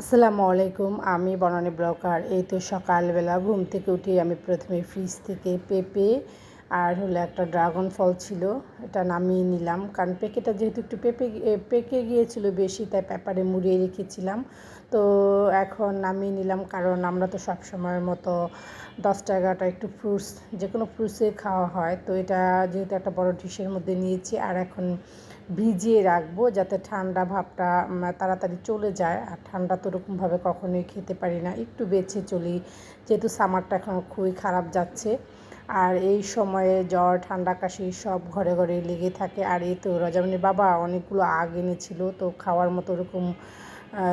আসসালামু আলাইকুম, আমি বনানী ব্লকার। এই তো সকালবেলা ঘুম থেকে উঠে আমি প্রথমে ফ্রিজ থেকে পেঁপে আর হলো একটা ড্রাগন ফল ছিল, এটা নামিয়ে নিলাম। কারণ পেকেটা যেহেতু একটু পেঁপে পেকে গিয়েছিল বেশি, তাই পেপারে মুড়িয়ে রেখেছিলাম। তো এখন নামিয়ে নিলাম কারণ আমরা তো সব সময়ের মতো দশটা এগারোটা একটু ফ্রুটস যে কোনো ফ্রুটসে খাওয়া হয়। তো এটা যেহেতু একটা বড় ডিশের মধ্যে নিয়েছি, আর এখন ভিজিয়ে রাখব যাতে ঠান্ডা ভাবটা তাড়াতাড়ি চলে যায়। আর ঠান্ডা তো ওরকমভাবে কখনোই খেতে পারি না, একটু বেছে চলি। যেহেতু সামারটা এখন খুবই খারাপ যাচ্ছে, আর এই সময়ে জ্বর, ঠান্ডা, কাশি সব ঘরে ঘরে লেগে থাকে। আর এই তো রজামনির বাবা অনেকগুলো আগ এনেছিল, তো খাওয়ার মতো ওরকম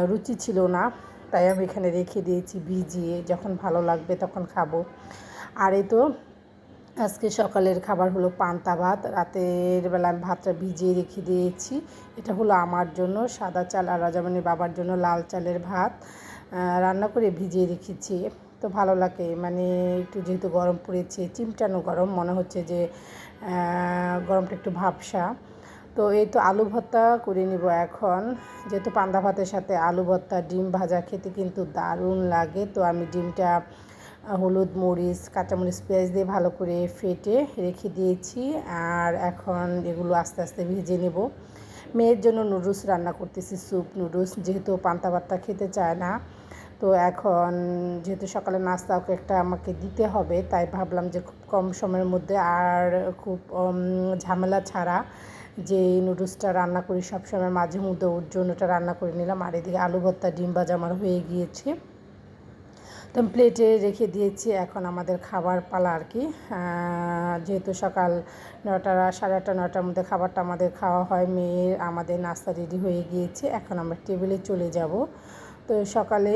রুচি ছিল না, তাই আমি এখানে রেখে দিয়েছি ভিজিয়ে, যখন ভালো লাগবে তখন খাব। আর এই তো আজকে সকালের খাবার হলো পান্তা ভাত, রাতের বেলা আমি ভাতটা ভিজিয়ে রেখে দিয়েছি। এটা হলো আমার জন্য সাদা চাল আর রাজামণির বাবার জন্য লাল চালের ভাত। রান্না করে ভিজিয়ে রেখেছি। তো ভালো লাগে মানে একটু যেহেতু গরম পড়েছে, চিমটানো গরম, মনে হচ্ছে যে গরমটা একটু ভাবসা। তো এই তো আলু ভর্তা করে নিব এখন। যেহেতু পান্তা ভাতের সাথে আলু ভর্তা, ডিম ভাজা খেতে কিন্তু দারুণ লাগে। তো আমি ডিমটা হলুদ মরিচ, কাঁচামরিচ, পেঁয়াজ দিয়ে ভালো করে ফেটে রেখে দিয়েছি। আর এখন এগুলো আস্তে আস্তে ভেজে নেব। মেয়ের জন্য নুডলস রান্না করতেছি, স্যুপ, নুডলস। যেহেতু পান্তা ভাতটা খেতে চায় না, তো এখন যেহেতু সকালে নাস্তা ওকে একটা আমাকে দিতে হবে, তাই ভাবলাম যে খুব কম সময়ের মধ্যে আর খুব ঝামেলা ছাড়া যে এই নুডলসটা রান্না করি, সবসময় মাঝে মধ্যে ওর জন্য ওটা রান্না করে নিলাম। আর এদিকে আলু ভর্তা, ডিম ভাজা আমার হয়ে গিয়েছে। তো প্লেটে রেখে দিয়েছি এখন আমাদের খাবার পালা আর কি। যেহেতু সকাল নটা সাড়ে আটটা নটার মধ্যে খাবারটা আমাদের খাওয়া হয়, মেয়ের আমাদের নাস্তা রেডি হয়ে গিয়েছে। এখন আমরা টেবিলে চলে যাব। তো সকালে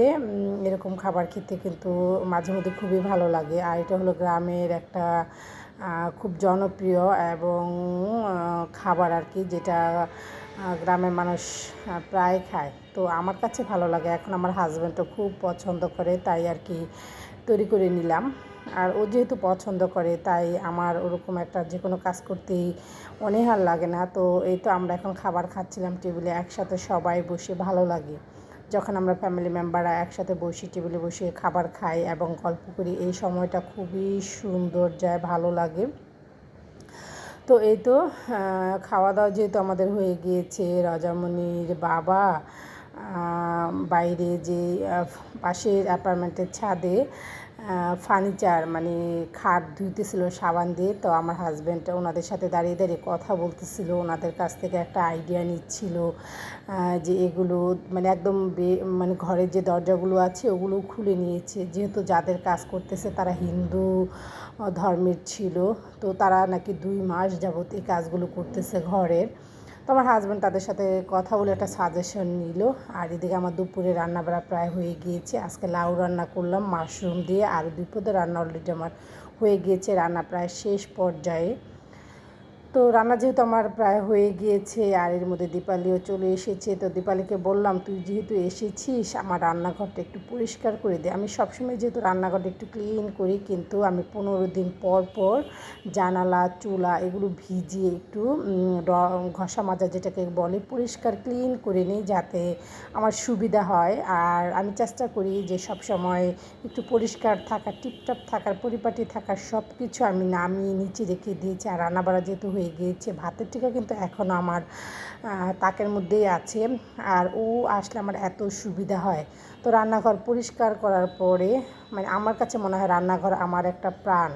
এরকম খাবার খেতে কিন্তু মাঝে মধ্যে খুবই ভালো লাগে। আর এটা হলো গ্রামের একটা খুব জনপ্রিয় এবং খাবার আর কি যেটা গ্রামের মানুষ প্রায় খায়। তো আমার কাছে ভালো লাগে। এখন আমার হাজব্যান্ডও খুব পছন্দ করে, তাই আর কি তৈরি করে নিলাম। আর ও যেহেতু পছন্দ করে, তাই আমার ওরকম একটা যে কোনো কাজ করতেই অনীহার লাগে না। তো এই তো আমরা এখন খাবার খাচ্ছিলাম টেবিলে, একসাথে সবাই বসে ভালো লাগে। যখন আমরা ফ্যামিলি মেম্বাররা একসাথে বসি, টেবিলে বসে খাবার খাই এবং গল্প করি, এই সময়টা খুবই সুন্দর যায়, ভালো লাগে। তো এই তো খাওয়া দাওয়া যেহেতু আমাদের হয়ে গিয়েছে, রাজামণির বাবা বাইরে যে পাশের অ্যাপার্টমেন্টের ছাদে ফার্নিচার মানে খাট ধুইতেছিল, সাবান দিয়ে। তো আমার হাজব্যান্ড ওনাদের সাথে দাঁড়িয়ে দাঁড়িয়ে কথা বলতেছিল। ওনাদের কাছ থেকে একটা আইডিয়া নিচ্ছিল যে এগুলো মানে একদম মানে ঘরের যে দরজাগুলো আছে, ওগুলো খুলে নিয়েছে। যেহেতু যাদের কাজ করতেছে, তারা হিন্দু, ধর্মের ছিল। তো তারা নাকি দুই মাস যাবত এই কাজগুলো করতেছে ঘরের। তো আমার হাজব্যান্ড তাদের সাথে কথা বলে একটা সাজেশন নিল। আর এদিকে আমার দুপুরে রান্নাবাড়া প্রায় হয়ে গিয়েছে। আজকে লাউ রান্না করলাম মাশরুম দিয়ে আর দুপুরে রান্না অলরেডি আমার হয়ে গিয়েছে। রান্না প্রায় শেষ পর্যায়ে। তো রান্না যেহেতু আমার প্রায় হয়ে গিয়েছে আর এর মধ্যে দীপালিও চলে এসেছে, তো দীপালিকে বললাম, তুই যেহেতু এসেছিস, আমার রান্নাঘরটা একটু পরিষ্কার করে দে। আমি সবসময় যেহেতু রান্নাঘরটা একটু ক্লিন করি, কিন্তু আমি পনেরো দিন পর পর জানালা, চুলা এগুলো ভিজিয়ে একটু ঘষা মাজা যেটাকে বলে পরিষ্কার ক্লিন করে নিই যাতে আমার সুবিধা হয়। আর আমি চেষ্টা করি যে সব সময় একটু পরিষ্কার থাকা, টিপটাপ থাকার, পরিপাটি থাকার সব কিছু আমি নামিয়ে নিচে রেখে দিয়েছি। আর রান্নাবাড়া যেহেতু হয়ে গিয়েছে। ভাতের টিকা কিন্তু এখনও আমার তাকের মধ্যেই আছে। আর ও আসলে আমার এত সুবিধা হয়। তো রান্নাঘর পরিষ্কার করার পরে মানে আমার কাছে মনে হয় রান্নাঘর আমার একটা প্রাণ,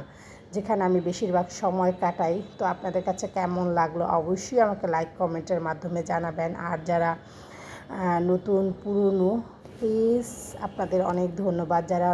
যেখানে আমি বেশিরভাগ সময় কাটাই। তো আপনাদের কাছে কেমন লাগল? অবশ্যই আমাকে লাইক কমেন্টের মাধ্যমে জানাবেন। আর যারা নতুন, পুরনো প্লিজ আপনাদের অনেক ধন্যবাদ। যারা